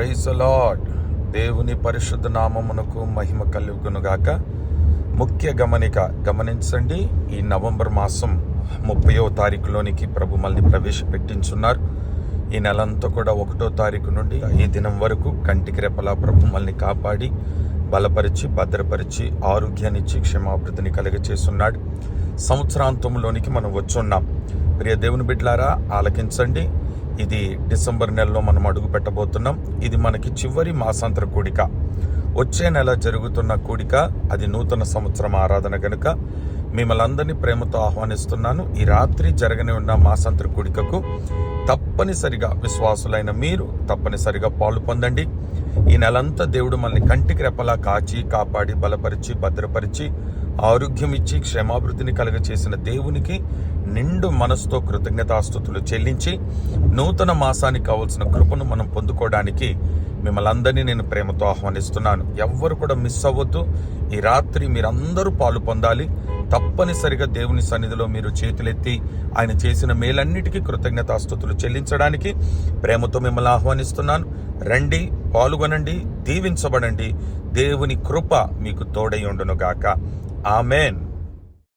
Praise lord దేవుని పరిశుద్ధ నామమునకు మహిమ కలుగునుగాక. ముఖ్య గమనిక గమనించండి ఈ నవంబర్ మాసం ముప్పయో తారీఖులోనికి ప్రభు మళ్ళీ ప్రవేశపెట్టించున్నారు. ఈ నెలంతా కూడా ఒకటో తారీఖు నుండి ఈ దినం వరకు కంటికి రెపలా ప్రభు మళ్ళీ కాపాడి బలపరిచి భద్రపరిచి ఆరోగ్యాన్నిచ్చి క్షమాభివృద్ధిని కలుగచేస్తున్నాడు. సంవత్సరాంతంలోనికి మనం వచ్చున్నాం. ప్రియ దేవుని బిడ్లారా ఆలకించండి. ఇది డిసెంబర్ నెలలో మనం అడుగు పెట్టబోతున్నాం. ఇది మనకి చివరి మాసాంతర కూడిక. వచ్చే నెల జరుగుతున్న కూడిక అది నూతన సంవత్సరం ఆరాధన గనుక మిమ్మల్ని అందరినీ ప్రేమతో ఆహ్వానిస్తున్నాను. ఈ రాత్రి జరగని ఉన్న మాసాంతర కూడికకు తప్పనిసరిగా విశ్వాసులైన మీరు తప్పనిసరిగా పాలు పొందండి. ఈ నెలంతా దేవుడు మనల్ని కంటికి రెప్పలా కాచి కాపాడి బలపరిచి భద్రపరిచి ఆరోగ్యం ఇచ్చి క్షేమాభివృద్ధిని కలుగచేసిన దేవునికి నిండు మనసుతో కృతజ్ఞతాస్థుతులు చెల్లించి నూతన మాసానికి కావలసిన కృపను మనం పొందుకోవడానికి మిమ్మల్ని అందరినీ నేను ప్రేమతో ఆహ్వానిస్తున్నాను. ఎవ్వరు కూడా మిస్ అవ్వద్దు. ఈ రాత్రి మీరందరూ పాలు పొందాలి. తప్పనిసరిగా దేవుని సన్నిధిలో మీరు చేతులెత్తి ఆయన చేసిన మేలన్నిటికీ కృతజ్ఞతాస్థుతులు చెల్లించడానికి ప్రేమతో మిమ్మల్ని ఆహ్వానిస్తున్నాను. రండి పాల్గొనండి దీవించబడండి. దేవుని కృప మీకు తోడై ఉండునుగాక. Amen.